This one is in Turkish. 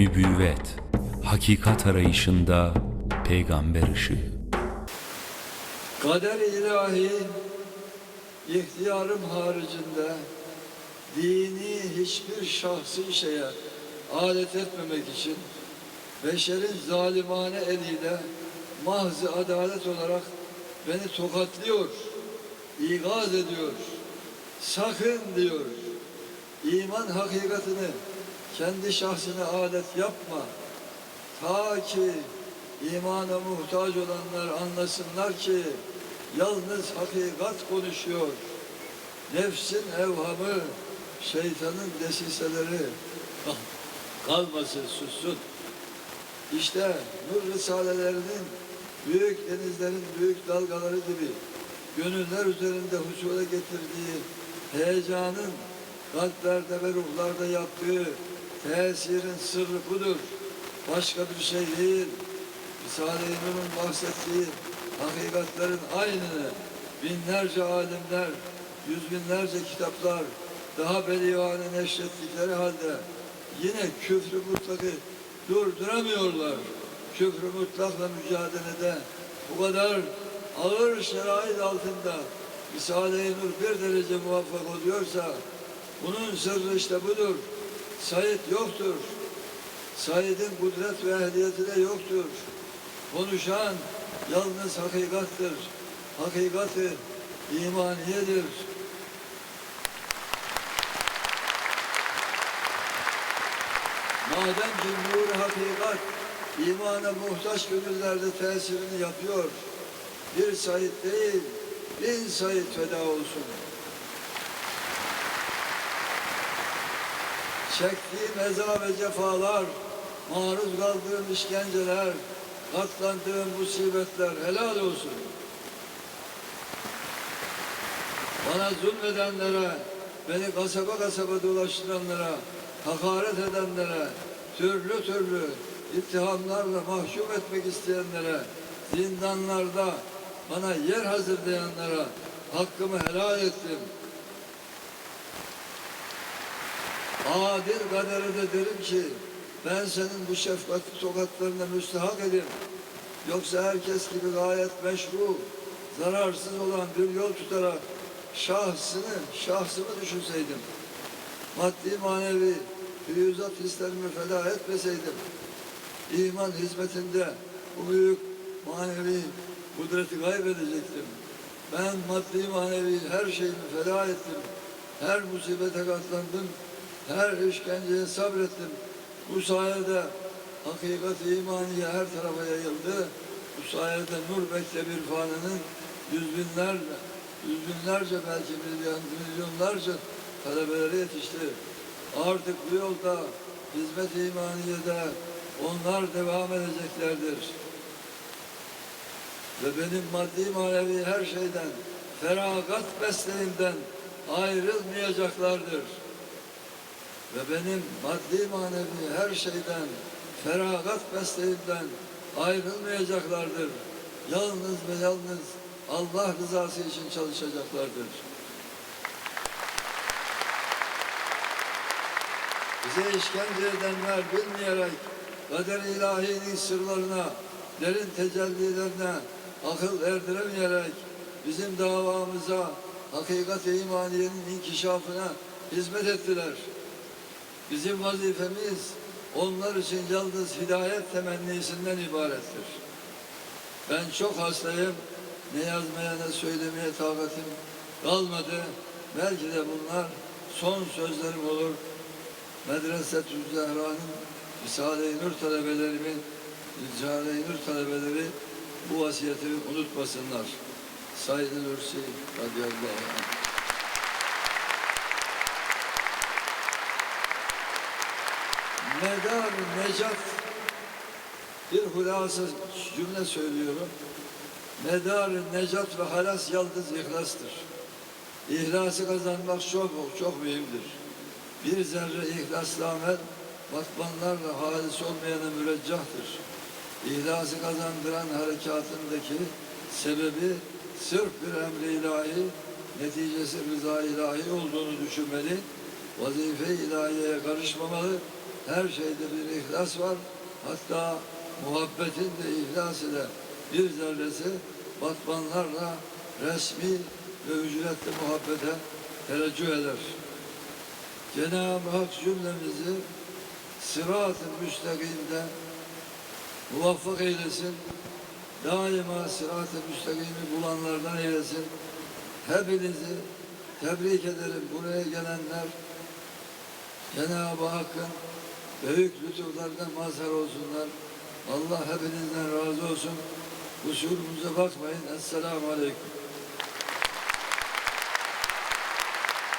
nübüvvet, hakikat arayışında peygamber ışığı. Kader ilahi ihtiyarım haricinde dini hiçbir şahsi şeye alet etmemek için beşerin zalimane eliyle mahzı adalet olarak beni tokatlıyor, ikaz ediyor, sakın diyor. İman hakikatini kendi şahsine alet yapma. Ta ki imana muhtaç olanlar anlasınlar ki yalnız hakikat konuşuyor. Nefsin evhamı, şeytanın desiseleri kalmasın, sussun. İşte nur risalelerinin büyük denizlerin büyük dalgaları gibi gönüller üzerinde husule getirdiği heyecanın kalplerde ve ruhlarda yaptığı tesirin sırrı budur. Başka bir şey değil. Risale-i Nur'un bahsettiği hakikatlerin aynını binlerce alimler, yüz binlerce kitaplar daha belivane neşrettikleri halde yine küfrü mutlakı durduramıyorlar. Küfrü mutlakla mücadelede bu kadar ağır şerait altında Risale-i Nur bir derece muvaffak oluyorsa bunun sırrı işte budur. Said yoktur. Said'in kudret ve ehliyeti de yoktur. Konuşan yalnız hakikattır. Hakikati imaniyedir. Madem nur hakikat imana muhtaç gönüllerde tesirini yapıyor. Bir Said değil, bin Said feda olsun. Çektiğim eza ve cefalar, maruz kaldığım işkenceler, katlandığım musibetler helal olsun. Bana zulmedenlere, beni kasaba kasaba dolaştıranlara, hakaret edenlere, türlü türlü ittihamlarla mahkum etmek isteyenlere, zindanlarda bana yer hazırlayanlara hakkımı helal ettim. Adil kadere de derim ki ben senin bu şefkatli tokatlarına müstehak edim. Yoksa herkes gibi gayet meşru, zararsız olan bir yol tutarak şahsını, şahsımı düşünseydim. Maddi manevi füyüzat hislerimi feda etmeseydim. iman hizmetinde bu büyük manevi kudreti kaybedecektim. Ben maddi manevi her şeyimi feda ettim. Her musibete katlandım her işkenceye sabrettim. Bu sayede hakikat imaniye her tarafa yayıldı. Bu sayede nur mektebi irfanının yüz binlerce, yüz binlerce belki milyon, milyonlarca talebeleri yetişti. Artık bu yolda hizmet imaniyede onlar devam edeceklerdir. Ve benim maddi manevi her şeyden, feragat mesleğimden ayrılmayacaklardır ve benim maddi manevi her şeyden, feragat mesleğimden ayrılmayacaklardır. Yalnız ve yalnız Allah rızası için çalışacaklardır. Bize işkence edenler bilmeyerek kader ilahinin sırlarına, derin tecellilerine akıl erdiremeyerek bizim davamıza, hakikat imaniyenin inkişafına hizmet ettiler. Bizim vazifemiz onlar için yalnız hidayet temennisinden ibarettir. Ben çok hastayım. Ne yazmaya ne söylemeye takatim kalmadı. Belki de bunlar son sözlerim olur. Medresetü Zehra'nın Risale-i Nur talebelerimin Risale-i Nur talebeleri bu vasiyetimi unutmasınlar. Said Nursi radıyallahu anh. Medar necat bir hulasa cümle söylüyorum. Medar necat ve halas yalnız ihlastır. İhlası kazanmak çok çok mühimdir. Bir zerre ihlaslı amel batmanlarla halis olmayana müreccahtır. İhlası kazandıran harekatındaki sebebi sırf bir emri ilahi, neticesi rıza ilahi olduğunu düşünmeli, vazife ilahiyeye karışmamalı, her şeyde bir ihlas var. Hatta muhabbetin de ihlas ile bir zerresi batmanlarla resmi ve ücretli muhabbete teveccüh eder. Cenab-ı Hak cümlemizi sırat-ı müstakimde muvaffak eylesin. Daima sırat-ı müstakimi bulanlardan eylesin. Hepinizi tebrik ederim. Buraya gelenler Cenab-ı Hakk'ın büyük lütuflarına mazhar olsunlar. Allah hepinizden razı olsun. Kusurumuza bakmayın. Esselamu Aleyküm.